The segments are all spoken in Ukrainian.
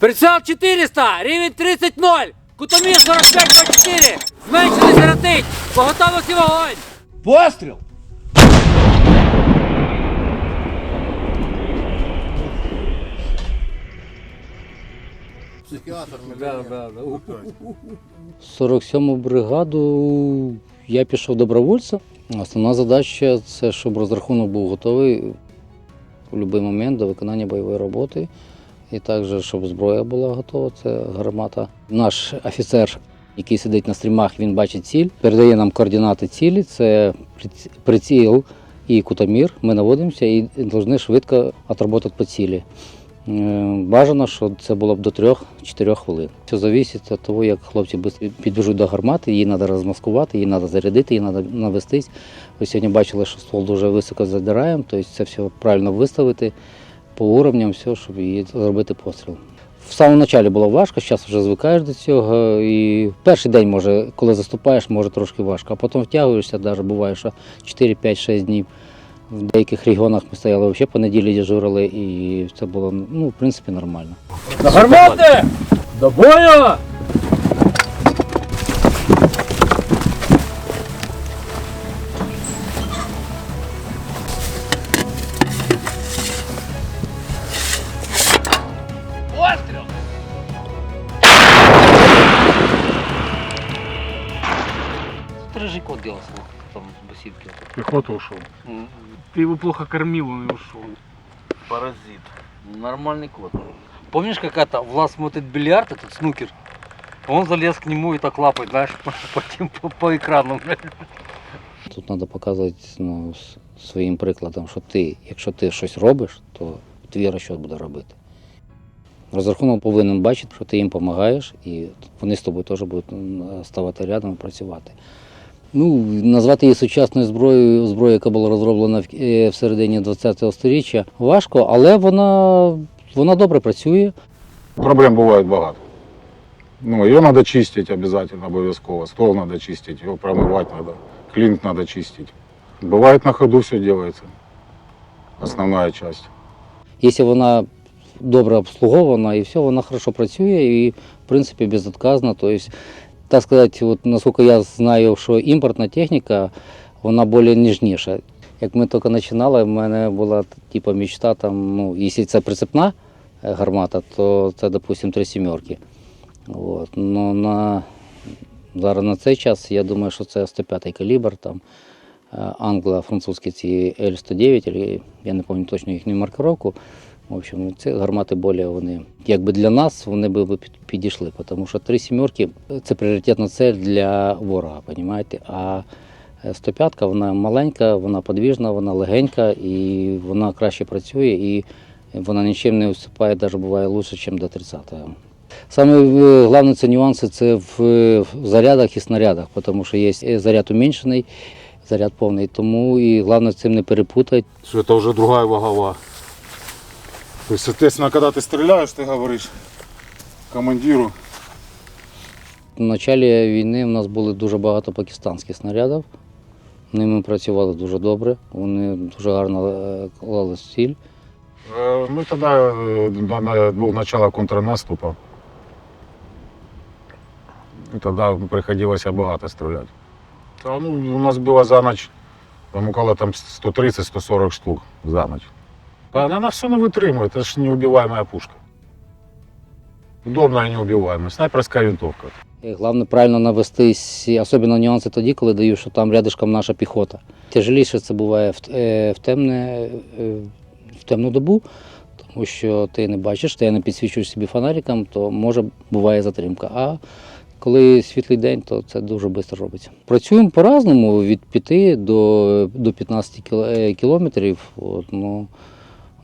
Прицел 400, рівень 30-0, кутомір 45-24, зменшений зератить, по готовності вогонь. Постріл! Да, да, да. 47-му бригаду я пішов добровольцем. Основна задача це щоб розрахунок був готовий в будь-який момент до виконання бойової роботи. І також, щоб зброя була готова, це гармата. Наш офіцер, який сидить на стрімах, він бачить ціль, передає нам координати цілі, це приціл і кутомір. Ми наводимося і повинні швидко відработати по цілі. Е, Бажано, щоб це було б до 3-4 хвилин. Все залежить від того, як хлопці підбіжуть до гармати, її треба розмаскувати, її треба зарядити, її треба навестись. Ви сьогодні бачили, що ствол дуже високо задираємо, тобто це все правильно виставити по уровням, все, щоб її зробити постріл. В самому початку було важко, зараз вже звикаєш до цього. І перший день, може, коли заступаєш, може трошки важко, а потім втягуєшся, навіть буває, що 4, 5, 6 днів. В деяких регіонах ми стояли взагалі по неділі дежурили, і це було ну, в принципі нормально. Гармати! До бою! Сторожий кот делался там в беседке. Пехота ушел. Ты его плохо кормил, он и ушел. Паразит. Нормальный кот. Помнишь, как это Влад смотрит бильярд, этот снукер? Он залез к нему и так лапой, знаешь, по, по, тем- по, по екрану. Тут треба показувати ну, с- своїм прикладом, що ти, якщо ти щось робиш, то твій розчет буде робити. Розрахунок повинен бачити, що ти їм допомагаєш, і вони з тобою теж будуть м, ставати рядом і працювати. Ну, назвати її сучасною зброєю, зброєю, яка була розроблена в, е, середині ХХ століття, важко, але вона, вона добре працює. Проблем буває багато. Ну, його треба чистити обов'язково, обов'язково. Стол треба чистити, його промивати треба, клинк треба чистити. Буває на ходу все робиться. Основна частина. Якщо вона добре обслугована і все, вона хорошо працює і, в принципі, безотказна. Тобто, так сказати, от, наскільки я знаю, що імпортна техніка, вона більш ніжніша. Як ми тільки починали, в мене була типу, мечта, там, ну, якщо це прицепна е, гармата, то це, допустимо, три сімерки. От. Ну, на, зараз на цей час я думаю, що це 105 калібр, там, е, англо-французькі ці L109, я не пам'ятаю точно їхню маркировку. В общем, ці гармати более вони, якби для нас, вони би підійшли, тому що три сімерки це пріоритетна цель для ворога, розумієте? А 105 вона маленька, вона подвіжна, вона легенька і вона краще працює і вона нічим не уступає, навіть буває краще, ніж до 30-го. Саме е, головне це нюанси це в е, зарядах і снарядах, тому що є е, заряд уменьшений, заряд повний, тому і головне цим не перепутати. Це вже друга вагова. Тобто, соответственно, коли ти стріляєш, ти говориш командиру, В початку війни в нас було дуже багато пакистанських снарядів. Ними працювали дуже добре, вони дуже гарно е, клали в ціль. Е, Ми тоді е, був почало контрнаступу. І тоді приходилося багато стріляти. Та, ну, у нас було за ніч там около там, 130-140 штук за ніч. А вона все не витримує, це ж неубиваемая пушка. Удобна і неубиваема. Снайперська винтовка. І Головне правильно навестись, особливо нюанси тоді, коли даю, що там рядишком наша піхота. Тяжеліше це буває в, е, в, темне, е, в темну добу, тому що ти не бачиш, ти не підсвічуєш собі фонариком, то може буває затримка. А коли світлий день, то це дуже швидко робиться. Працюємо по-разному від 5 до, до 15 кіло- е, кілометрів. От, ну,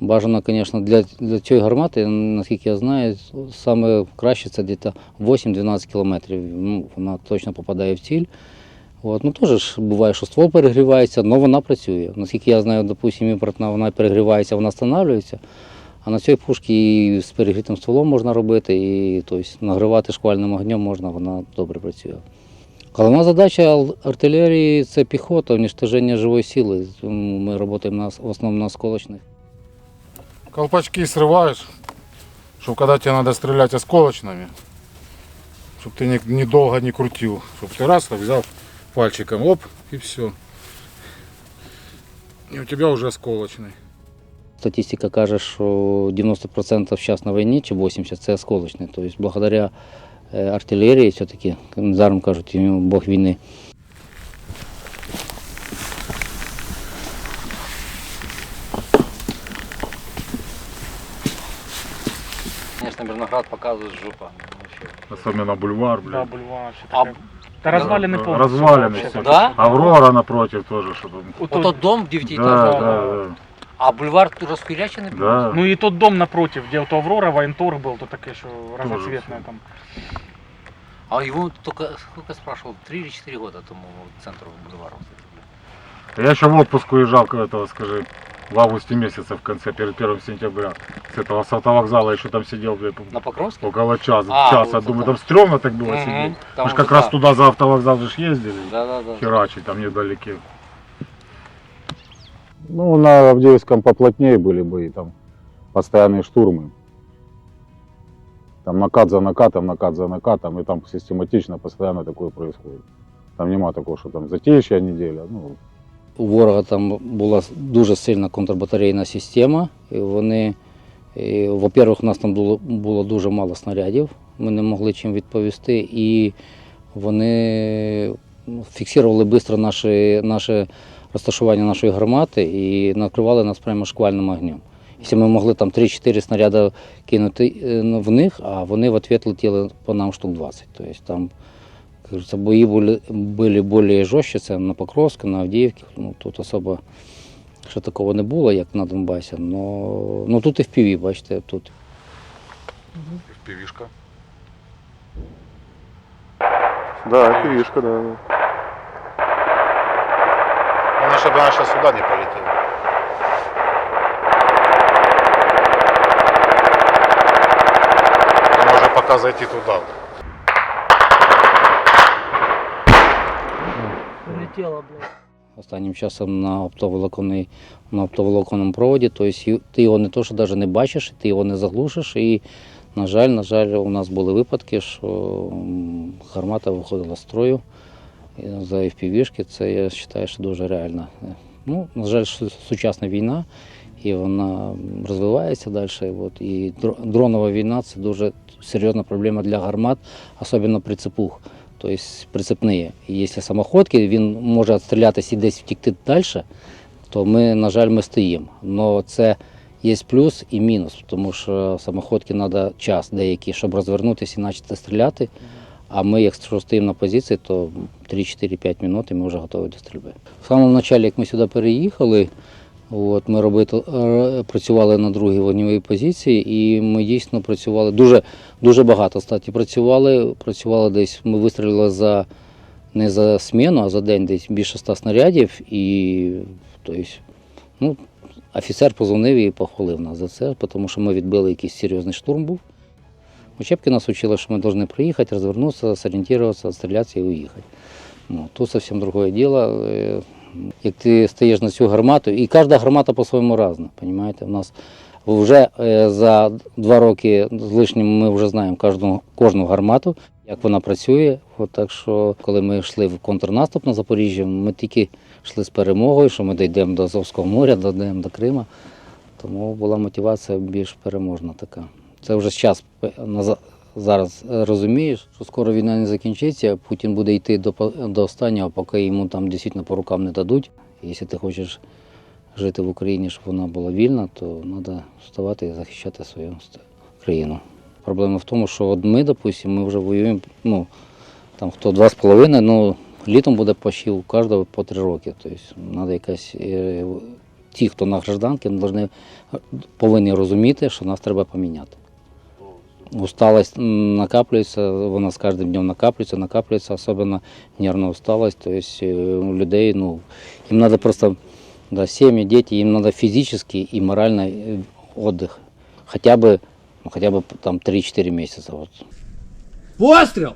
Бажано, звісно, для, для цієї гармати, наскільки я знаю, саме краще це десь 8-12 кілометрів. Ну, вона точно попадає в ціль. От. Ну, теж буває, що ствол перегрівається, але вона працює. Наскільки я знаю, допустимо, вона перегрівається, вона встановлюється. А на цій пушці і з перегрітим стволом можна робити, і тобто, нагривати шквальним огнем можна, вона добре працює. Головна задача артилерії це піхота, уничтоження живої сили. Ми працюємо в основному на осколочних Колпачки сриваєш, Чтобы когда тебе надо стрелять осколочными, чтобы ты не- недолго не крутил, чтобы ты раз так взял пальчиком, оп, и все. И у тебя уже осколочный. Статистика каже, що 90% зараз на війні чи 80% це осколочне. Тобто благодаря е, артилерії все-таки, недаром кажуть, йому Бог війни. Звісно, Мирноград показує жопа. Особенно бульвар, Да, блядь. бульвар. Ще А- таке. Та розвалини повністю. Розвалини вообще. всі. Да? Аврора напротив тоже, чтобы... Ото- Ото дом в Да, дев'ятиэтажний, да, да, а бульвар розхуячений був? да. Ну і тот дом напротив, де ото Аврора, Воєнторг був, то таке, що разноцветне там. А его только, сколько спрашивал, 3 или 4 года тому центру бульвару. Я еще в отпуск уезжал, когда этого, скажи, в августе месяце в конце, перед 1 сентября. С этого с автовокзала еще там сидел, блядь, На Покровске? около часа. А, часа. вот Думаю, там. стрёмно так было Мгм. сидеть. Там Мы же как раз туда за автовокзал же ездили. Да, да, да. Херачить там недалеке. Ну, на Авдеевском поплотнее были бои, там постоянные штурмы. Там накат за накатом, накат за накатом, и там систематично, постоянно такое происходит. Там нема такого, що там затишья неделя. Ну, У ворога там була дуже сильна контрбатарейна система. І вони, во-первых, у нас там було, було дуже мало снарядів, ми не могли чим відповісти. І вони фіксували швидко наше, наше розташування нашої гармати і накривали нас прямо шквальним огнем. Якщо ми могли там 3-4 снаряди кинути е, в них, а вони в ответ летіли по нам штук 20. Тобто там Кажется, бои были, были более жестче, це на Покровську, на Авдіївці. Ну, тут особо ще такого не було, як на Донбасі. Но, ну тут і в піві, бачите, тут. пивишка. Да, пивишка, да. Главное, чтобы она сейчас сюда не полетела. Мы можем пока зайти туда. Останнім часом на оптоволоконний, на оптоволоконному проводі, тобто ти його не то, що навіть не бачиш, ти його не заглушиш. І, на жаль, на жаль, у нас були випадки, що гармата виходила з строю за FPV-шки. Це я вважаю, що дуже реально. Ну, на жаль, сучасна війна, і вона розвивається далі. От, і дронова війна це дуже серйозна проблема для гармат, особливо прицепух. Тобто прицепні. І якщо самоходки, він може відстрілятися і десь втікти далі, то ми, на жаль, ми стоїмо. Але це є плюс і мінус, тому що самоходки треба час деякий, щоб розвернутися і почати стріляти. А ми, якщо стоїмо на позиції, то 3-4-5 минут і ми вже готові до стрільби. В самому початку, як ми сюди переїхали, От, ми робити, е, працювали на другій вогневій позиції, і ми дійсно працювали дуже, дуже багато. Статі працювали, працювали десь. Ми вистрілили за не за сміну, а за день десь більше ста снарядів. І тобто, ну, офіцер позвонив і похвалив нас за це, тому що ми відбили якийсь серйозний штурм був. Учебки нас учили, що ми повинні приїхати, розвернутися, зорієнтуватися, стрілятися і уїхати. Ну, тут зовсім другое дело. Е, Як ти стаєш на цю гармату, і кожна гармата по-своєму різна. Понимаєте? У нас вже е, за два роки з лишнім ми вже знаємо кожну, кожну гармату, як вона працює. От так що, коли ми йшли в контрнаступ на Запоріжжя, ми тільки йшли з перемогою, що ми дійдемо до Азовського моря, дійдемо до Крима. Тому була мотивація більш переможна така. Це вже час зараз е, розумієш, що скоро війна не закінчиться, Путін буде йти до, до останнього, поки йому там дійсно по рукам не дадуть. Якщо ти хочеш жити в Україні, щоб вона була вільна, то треба вставати і захищати свою країну. Проблема в тому, що от ми, допустимо, ми вже воюємо, ну, там хто два з половиною, ну, літом буде почти у кожного по три роки. Тобто треба якась. е, Ті, хто на гражданки, повинні, повинні розуміти, що нас треба поміняти. Усталость накапливается, вона з кожним днем накаплюється, накаплюється, особливо нервна усталость. Тобто у людей, ну, їм треба просто, да, сім'ї, діти, їм треба фізичний і моральний отдых. Хоча б, ну, хоча б там 3-4 місяці. Вот. Постріл!